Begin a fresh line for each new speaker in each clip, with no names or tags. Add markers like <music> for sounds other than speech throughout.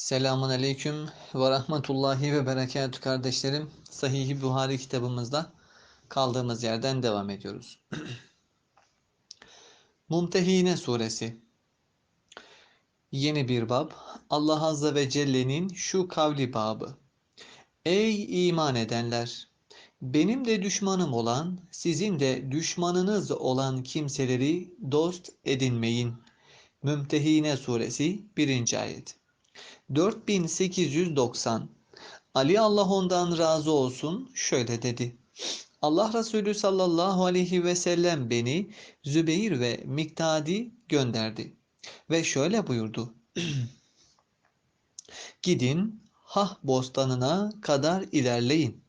Selamun Aleyküm ve Rahmetullahi ve Berekatü kardeşlerim. Sahih-i Buhari kitabımızda kaldığımız yerden devam ediyoruz. <clears throat> Mumtehine Suresi Yeni bir bab. Allah Azze ve Celle'nin şu kavli babı. Ey iman edenler! Benim de düşmanım olan, sizin de düşmanınız olan kimseleri dost edinmeyin. Mümtehine Suresi 1. Ayet 4890 Ali Allah ondan razı olsun şöyle dedi. Allah Resulü sallallahu aleyhi ve sellem beni Zübeyir ve Miktadi gönderdi. Ve şöyle buyurdu. <clears throat> Gidin Hah bostanına kadar ilerleyin.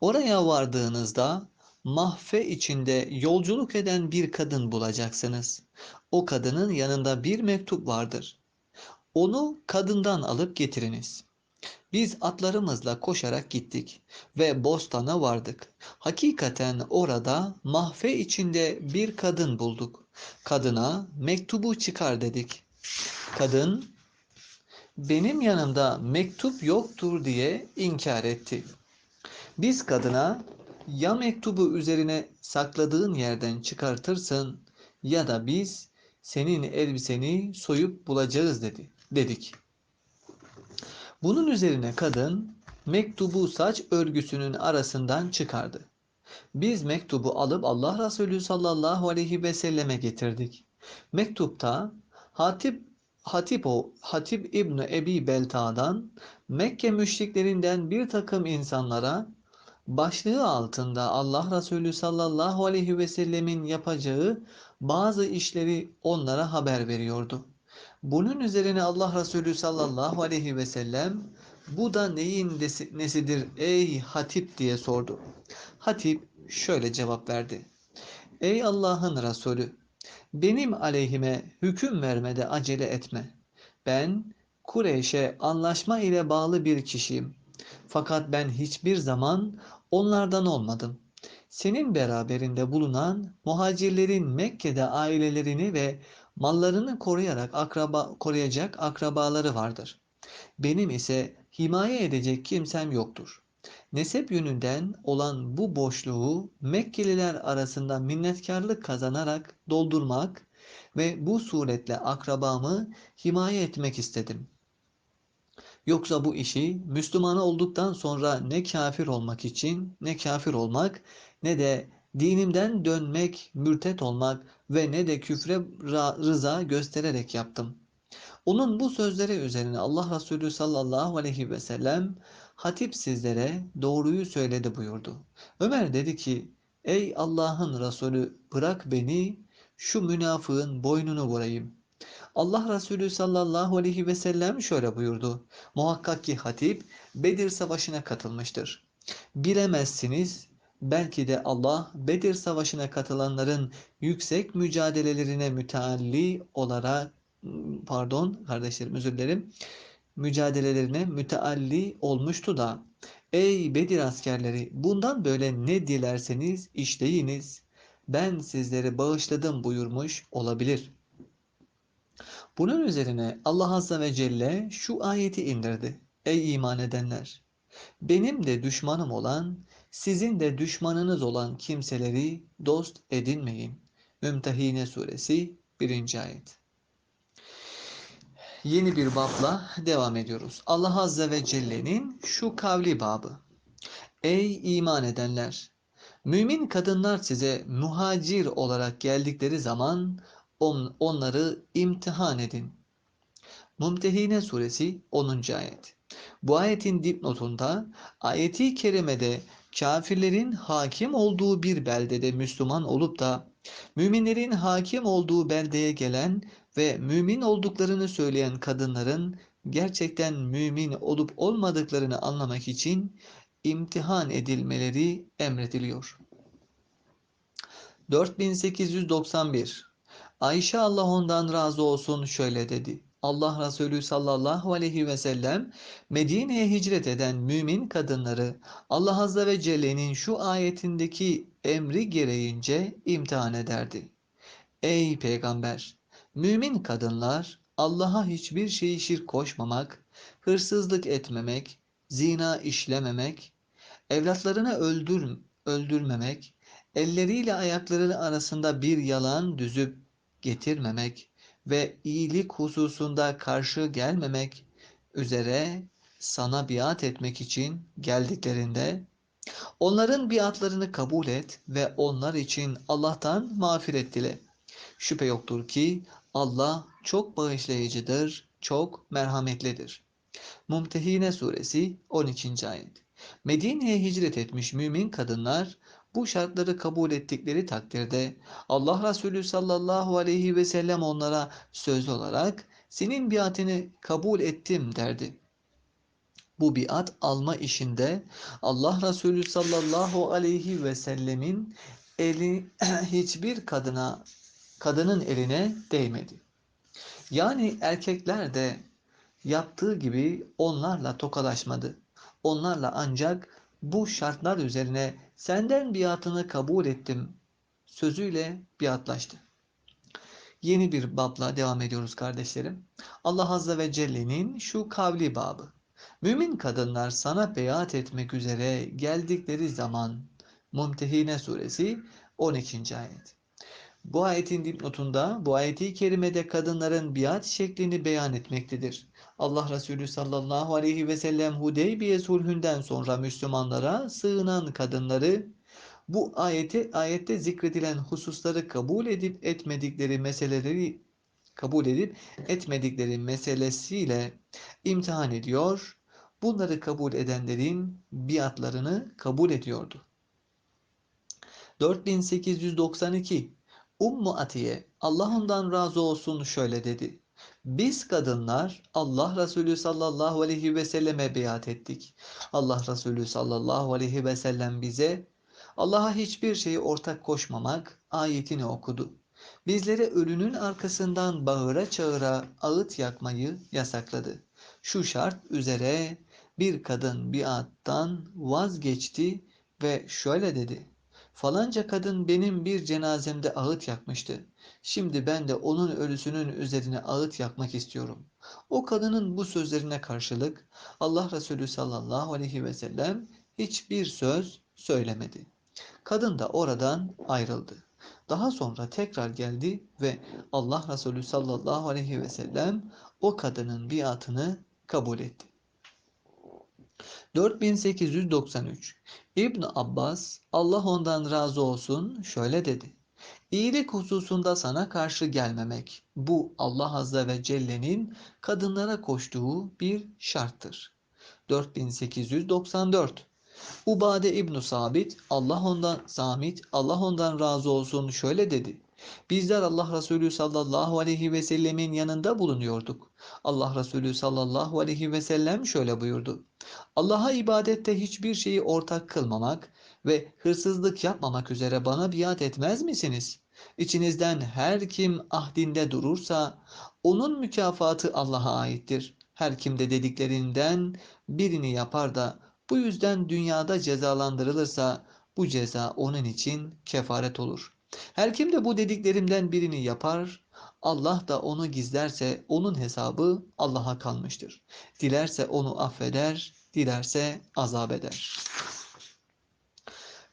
Oraya vardığınızda mahfe içinde yolculuk eden bir kadın bulacaksınız. O kadının yanında bir mektup vardır. Onu kadından alıp getiriniz. Biz atlarımızla koşarak gittik ve bostana vardık. Hakikaten orada mahfe içinde bir kadın bulduk. Kadına mektubu çıkar dedik. Kadın benim yanımda mektup yoktur diye inkar etti. Biz kadına ya mektubu üzerine sakladığın yerden çıkartırsın ya da biz senin elbiseni soyup bulacağız dedi dedik. Bunun üzerine kadın mektubu saç örgüsünün arasından çıkardı. Biz mektubu alıp Allah Resulü sallallahu aleyhi ve selleme getirdik. Mektupta Hatip Hatip o Hatip İbni Ebi Belta'dan Mekke müşriklerinden bir takım insanlara başlığı altında Allah Resulü sallallahu aleyhi ve sellemin yapacağı bazı işleri onlara haber veriyordu. Bunun üzerine Allah Resulü sallallahu aleyhi ve sellem bu da neyin nesidir ey Hatip diye sordu. Hatip şöyle cevap verdi. Ey Allah'ın Resulü benim aleyhime hüküm vermede acele etme. Ben Kureyş'e anlaşma ile bağlı bir kişiyim. Fakat ben hiçbir zaman onlardan olmadım. Senin beraberinde bulunan muhacirlerin Mekke'de ailelerini ve mallarını koruyarak akraba koruyacak akrabaları vardır. Benim ise himaye edecek kimsem yoktur. Nesep yönünden olan bu boşluğu Mekkeliler arasında minnetkarlık kazanarak doldurmak ve bu suretle akrabamı himaye etmek istedim. Yoksa bu işi Müslüman olduktan sonra ne kafir olmak için ne kafir olmak ne de dinimden dönmek, mürtet olmak ve ne de küfre rıza göstererek yaptım. Onun bu sözleri üzerine Allah Resulü sallallahu aleyhi ve sellem hatip sizlere doğruyu söyledi buyurdu. Ömer dedi ki ey Allah'ın Resulü bırak beni şu münafığın boynunu vurayım. Allah Resulü sallallahu aleyhi ve sellem şöyle buyurdu. Muhakkak ki hatip Bedir Savaşı'na katılmıştır. Bilemezsiniz belki de Allah Bedir Savaşı'na katılanların yüksek mücadelelerine mütealli olarak pardon kardeşlerim özür dilerim mücadelelerine mütealli olmuştu da ey Bedir askerleri bundan böyle ne dilerseniz işleyiniz ben sizleri bağışladım buyurmuş olabilir. Bunun üzerine Allah Azze ve Celle şu ayeti indirdi. Ey iman edenler! Benim de düşmanım olan, sizin de düşmanınız olan kimseleri dost edinmeyin. Mümtehine Suresi 1. Ayet Yeni bir babla devam ediyoruz. Allah Azze ve Celle'nin şu kavli babı. Ey iman edenler! Mümin kadınlar size muhacir olarak geldikleri zaman on, onları imtihan edin. Mumtehine suresi 10. ayet. Bu ayetin dipnotunda ayeti kerimede kafirlerin hakim olduğu bir beldede Müslüman olup da müminlerin hakim olduğu beldeye gelen ve mümin olduklarını söyleyen kadınların gerçekten mümin olup olmadıklarını anlamak için imtihan edilmeleri emrediliyor. 4891 Ayşe Allah ondan razı olsun şöyle dedi. Allah Resulü sallallahu aleyhi ve sellem Medine'ye hicret eden mümin kadınları Allah Azze ve Celle'nin şu ayetindeki emri gereğince imtihan ederdi. Ey peygamber! Mümin kadınlar Allah'a hiçbir şeyi şirk koşmamak, hırsızlık etmemek, zina işlememek, evlatlarını öldür, öldürmemek, elleriyle ayakları arasında bir yalan düzüp getirmemek ve iyilik hususunda karşı gelmemek üzere sana biat etmek için geldiklerinde onların biatlarını kabul et ve onlar için Allah'tan mağfiret dile. Şüphe yoktur ki Allah çok bağışlayıcıdır, çok merhametlidir. Mumtehine suresi 12. ayet. Medine'ye hicret etmiş mümin kadınlar bu şartları kabul ettikleri takdirde Allah Resulü sallallahu aleyhi ve sellem onlara söz olarak senin biatini kabul ettim derdi. Bu biat alma işinde Allah Resulü sallallahu aleyhi ve sellemin eli <clears throat> hiçbir kadına kadının eline değmedi. Yani erkekler de yaptığı gibi onlarla tokalaşmadı. Onlarla ancak bu şartlar üzerine senden biatını kabul ettim sözüyle biatlaştı. Yeni bir babla devam ediyoruz kardeşlerim. Allah Azze ve Celle'nin şu kavli babı. Mümin kadınlar sana beyat etmek üzere geldikleri zaman Mumtehine suresi 12. ayet. Bu ayetin dipnotunda bu ayeti kerimede kadınların biat şeklini beyan etmektedir. Allah Resulü sallallahu aleyhi ve sellem Hudeybiye sulhünden sonra Müslümanlara sığınan kadınları bu ayeti ayette zikredilen hususları kabul edip etmedikleri meseleleri kabul edip etmedikleri meselesiyle imtihan ediyor. Bunları kabul edenlerin biatlarını kabul ediyordu. 4892 Ummu Atiye Allah ondan razı olsun şöyle dedi. Biz kadınlar Allah Resulü sallallahu aleyhi ve selleme biat ettik. Allah Resulü sallallahu aleyhi ve sellem bize Allah'a hiçbir şeyi ortak koşmamak ayetini okudu. Bizlere ölünün arkasından bağıra çağıra ağıt yakmayı yasakladı. Şu şart üzere bir kadın biattan vazgeçti ve şöyle dedi. Falanca kadın benim bir cenazemde ağıt yakmıştı. Şimdi ben de onun ölüsünün üzerine ağıt yakmak istiyorum. O kadının bu sözlerine karşılık Allah Resulü sallallahu aleyhi ve sellem hiçbir söz söylemedi. Kadın da oradan ayrıldı. Daha sonra tekrar geldi ve Allah Resulü sallallahu aleyhi ve sellem o kadının biatını kabul etti. 4893 İbn Abbas Allah ondan razı olsun şöyle dedi. İyilik hususunda sana karşı gelmemek bu Allah Azze ve Celle'nin kadınlara koştuğu bir şarttır. 4894 Ubade İbn Sabit Allah ondan Samit Allah ondan razı olsun şöyle dedi. Bizler Allah Resulü sallallahu aleyhi ve sellemin yanında bulunuyorduk. Allah Resulü sallallahu aleyhi ve sellem şöyle buyurdu. Allah'a ibadette hiçbir şeyi ortak kılmamak ve hırsızlık yapmamak üzere bana biat etmez misiniz? İçinizden her kim ahdinde durursa onun mükafatı Allah'a aittir. Her kim de dediklerinden birini yapar da bu yüzden dünyada cezalandırılırsa bu ceza onun için kefaret olur. Her kim de bu dediklerimden birini yapar, Allah da onu gizlerse onun hesabı Allah'a kalmıştır. Dilerse onu affeder, dilerse azap eder.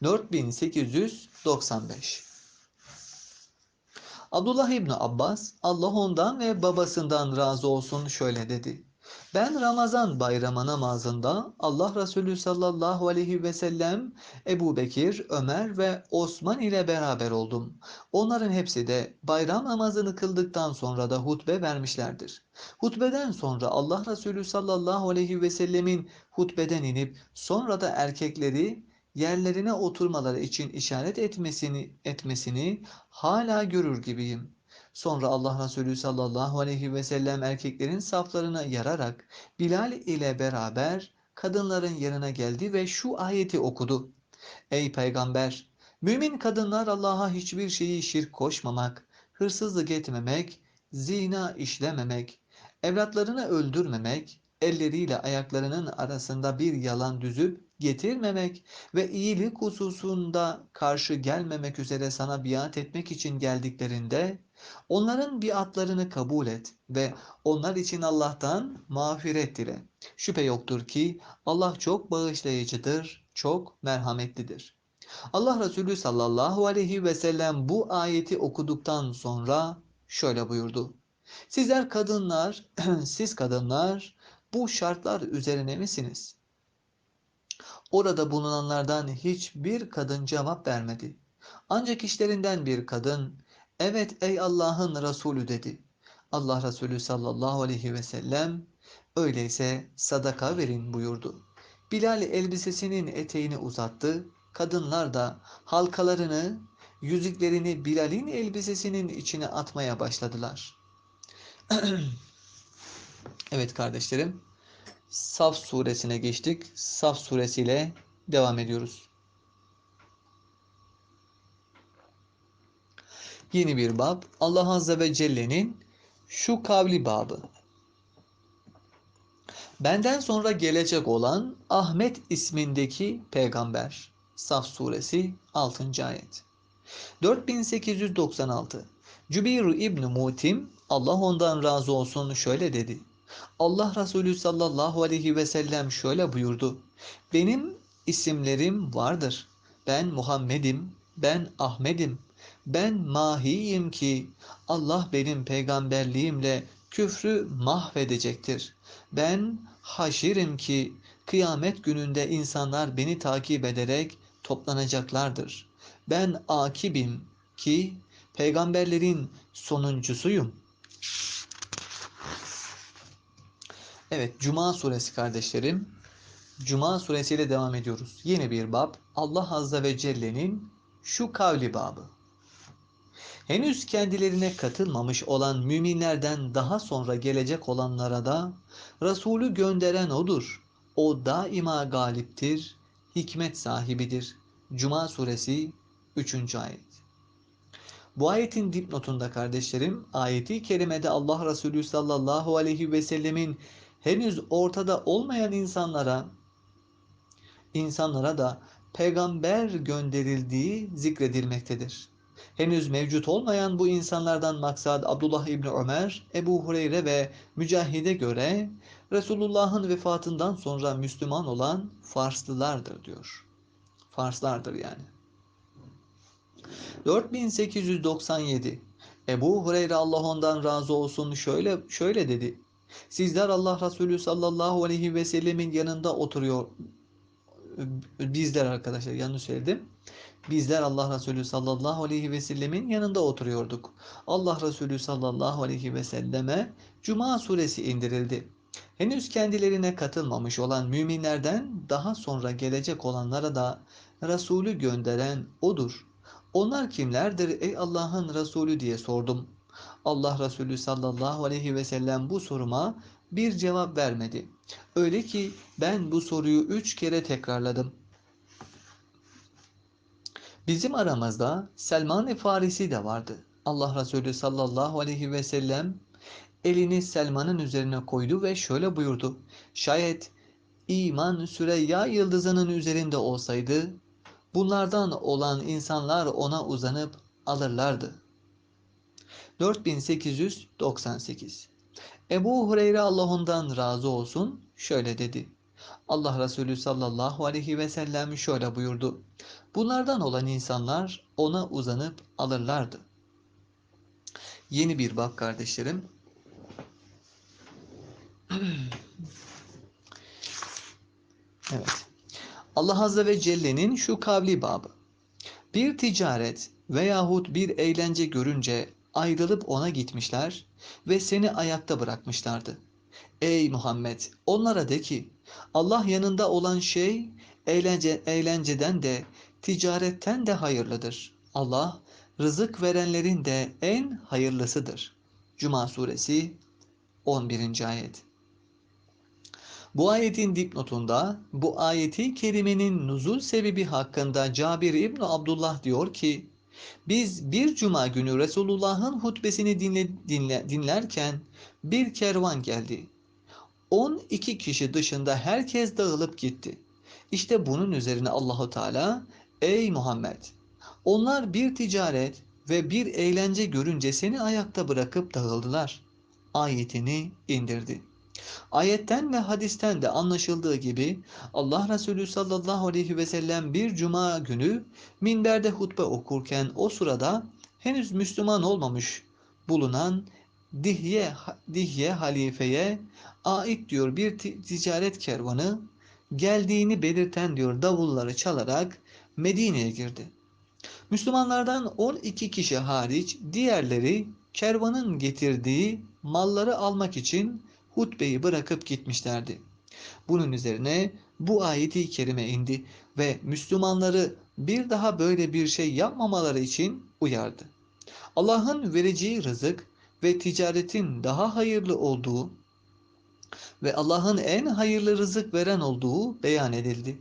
4895 Abdullah İbni Abbas, Allah ondan ve babasından razı olsun şöyle dedi. Ben Ramazan bayramı namazında Allah Resulü sallallahu aleyhi ve sellem Ebu Bekir, Ömer ve Osman ile beraber oldum. Onların hepsi de bayram namazını kıldıktan sonra da hutbe vermişlerdir. Hutbeden sonra Allah Resulü sallallahu aleyhi ve sellemin hutbeden inip sonra da erkekleri yerlerine oturmaları için işaret etmesini etmesini hala görür gibiyim. Sonra Allah Resulü sallallahu aleyhi ve sellem erkeklerin saflarına yararak Bilal ile beraber kadınların yanına geldi ve şu ayeti okudu. Ey peygamber! Mümin kadınlar Allah'a hiçbir şeyi şirk koşmamak, hırsızlık etmemek, zina işlememek, evlatlarını öldürmemek, elleriyle ayaklarının arasında bir yalan düzüp getirmemek ve iyilik hususunda karşı gelmemek üzere sana biat etmek için geldiklerinde Onların biatlarını kabul et ve onlar için Allah'tan mağfiret dile. Şüphe yoktur ki Allah çok bağışlayıcıdır, çok merhametlidir. Allah Resulü sallallahu aleyhi ve sellem bu ayeti okuduktan sonra şöyle buyurdu. Sizler kadınlar, <clears throat> siz kadınlar bu şartlar üzerine misiniz? Orada bulunanlardan hiçbir kadın cevap vermedi. Ancak işlerinden bir kadın, evet ey Allah'ın Resulü dedi. Allah Resulü sallallahu aleyhi ve sellem, öyleyse sadaka verin buyurdu. Bilal elbisesinin eteğini uzattı. Kadınlar da halkalarını, yüzüklerini Bilal'in elbisesinin içine atmaya başladılar. <clears throat> evet kardeşlerim, Saf suresine geçtik. Saf suresiyle devam ediyoruz. Yeni bir bab. Allah Azze ve Celle'nin şu kavli babı. Benden sonra gelecek olan Ahmet ismindeki peygamber. Saf suresi 6. ayet. 4896 Cübeyr İbn Mutim Allah ondan razı olsun şöyle dedi. Allah Resulü sallallahu aleyhi ve sellem şöyle buyurdu. Benim isimlerim vardır. Ben Muhammed'im, ben Ahmet'im, ben Mahi'yim ki Allah benim peygamberliğimle küfrü mahvedecektir. Ben Haşir'im ki kıyamet gününde insanlar beni takip ederek toplanacaklardır. Ben Akib'im ki peygamberlerin sonuncusuyum. Evet, Cuma suresi kardeşlerim. Cuma suresiyle devam ediyoruz. Yeni bir bab. Allah Azze ve Celle'nin şu kavli babı. Henüz kendilerine katılmamış olan müminlerden daha sonra gelecek olanlara da Resulü gönderen O'dur. O daima galiptir, hikmet sahibidir. Cuma suresi 3. ayet. Bu ayetin dipnotunda kardeşlerim, ayeti kerimede Allah Resulü sallallahu aleyhi ve sellemin henüz ortada olmayan insanlara insanlara da peygamber gönderildiği zikredilmektedir. Henüz mevcut olmayan bu insanlardan maksat Abdullah İbni Ömer, Ebu Hureyre ve Mücahide göre Resulullah'ın vefatından sonra Müslüman olan Farslılardır diyor. Farslardır yani. 4897 Ebu Hureyre Allah ondan razı olsun şöyle şöyle dedi. Sizler Allah Resulü sallallahu aleyhi ve sellemin yanında oturuyor. Bizler arkadaşlar yanlış söyledim. Bizler Allah Resulü sallallahu aleyhi ve sellemin yanında oturuyorduk. Allah Resulü sallallahu aleyhi ve selleme Cuma suresi indirildi. Henüz kendilerine katılmamış olan müminlerden daha sonra gelecek olanlara da Resulü gönderen O'dur. Onlar kimlerdir ey Allah'ın Resulü diye sordum. Allah Resulü sallallahu aleyhi ve sellem bu soruma bir cevap vermedi. Öyle ki ben bu soruyu üç kere tekrarladım. Bizim aramızda Selman-ı Farisi de vardı. Allah Resulü sallallahu aleyhi ve sellem elini Selman'ın üzerine koydu ve şöyle buyurdu. Şayet iman Süreyya yıldızının üzerinde olsaydı bunlardan olan insanlar ona uzanıp alırlardı. 4898 Ebu Hureyre Allah ondan razı olsun şöyle dedi. Allah Resulü sallallahu aleyhi ve sellem şöyle buyurdu. Bunlardan olan insanlar ona uzanıp alırlardı. Yeni bir bak kardeşlerim. <clears throat> evet. Allah Azze ve Celle'nin şu kavli babı. Bir ticaret veyahut bir eğlence görünce ayrılıp ona gitmişler ve seni ayakta bırakmışlardı. Ey Muhammed onlara de ki Allah yanında olan şey eğlence, eğlenceden de ticaretten de hayırlıdır. Allah rızık verenlerin de en hayırlısıdır. Cuma suresi 11. ayet. Bu ayetin dipnotunda bu ayeti kerimenin nuzul sebebi hakkında Cabir İbn Abdullah diyor ki biz bir cuma günü Resulullah'ın hutbesini dinle, dinle, dinlerken bir kervan geldi. 12 kişi dışında herkes dağılıp gitti. İşte bunun üzerine Allahu Teala ey Muhammed onlar bir ticaret ve bir eğlence görünce seni ayakta bırakıp dağıldılar. Ayetini indirdi. Ayetten ve hadisten de anlaşıldığı gibi Allah Resulü sallallahu aleyhi ve sellem bir cuma günü minberde hutbe okurken o sırada henüz Müslüman olmamış bulunan Dihye, Dihye halifeye ait diyor bir ticaret kervanı geldiğini belirten diyor davulları çalarak Medine'ye girdi. Müslümanlardan 12 kişi hariç diğerleri kervanın getirdiği malları almak için hutbeyi bırakıp gitmişlerdi. Bunun üzerine bu ayeti kerime indi ve Müslümanları bir daha böyle bir şey yapmamaları için uyardı. Allah'ın vereceği rızık ve ticaretin daha hayırlı olduğu ve Allah'ın en hayırlı rızık veren olduğu beyan edildi.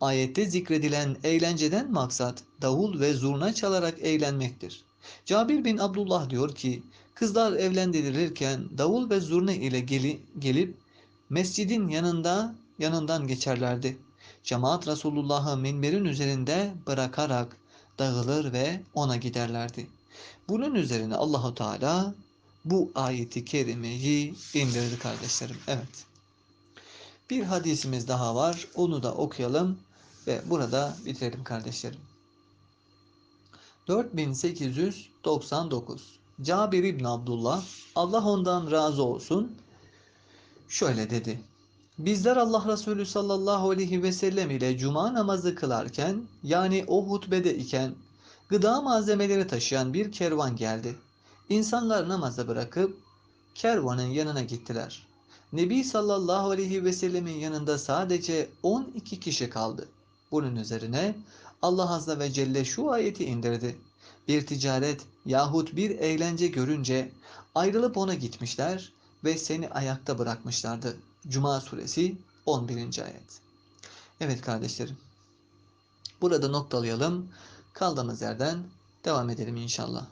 Ayette zikredilen eğlenceden maksat davul ve zurna çalarak eğlenmektir. Cabir bin Abdullah diyor ki, kızlar evlendirilirken davul ve zurna ile geli, gelip mescidin yanında yanından geçerlerdi. Cemaat Resulullah'ı minberin üzerinde bırakarak dağılır ve ona giderlerdi. Bunun üzerine Allahu Teala bu ayeti kerimeyi indirdi kardeşlerim. Evet. Bir hadisimiz daha var. Onu da okuyalım ve burada bitirelim kardeşlerim. 4899 Cabir İbn Abdullah Allah ondan razı olsun şöyle dedi. Bizler Allah Resulü sallallahu aleyhi ve sellem ile cuma namazı kılarken yani o hutbede iken gıda malzemeleri taşıyan bir kervan geldi. İnsanlar namazı bırakıp kervanın yanına gittiler. Nebi sallallahu aleyhi ve sellemin yanında sadece 12 kişi kaldı. Bunun üzerine Allah azze ve celle şu ayeti indirdi. Bir ticaret yahut bir eğlence görünce ayrılıp ona gitmişler ve seni ayakta bırakmışlardı. Cuma suresi 11. ayet. Evet kardeşlerim. Burada noktalayalım. Kaldığımız yerden devam edelim inşallah.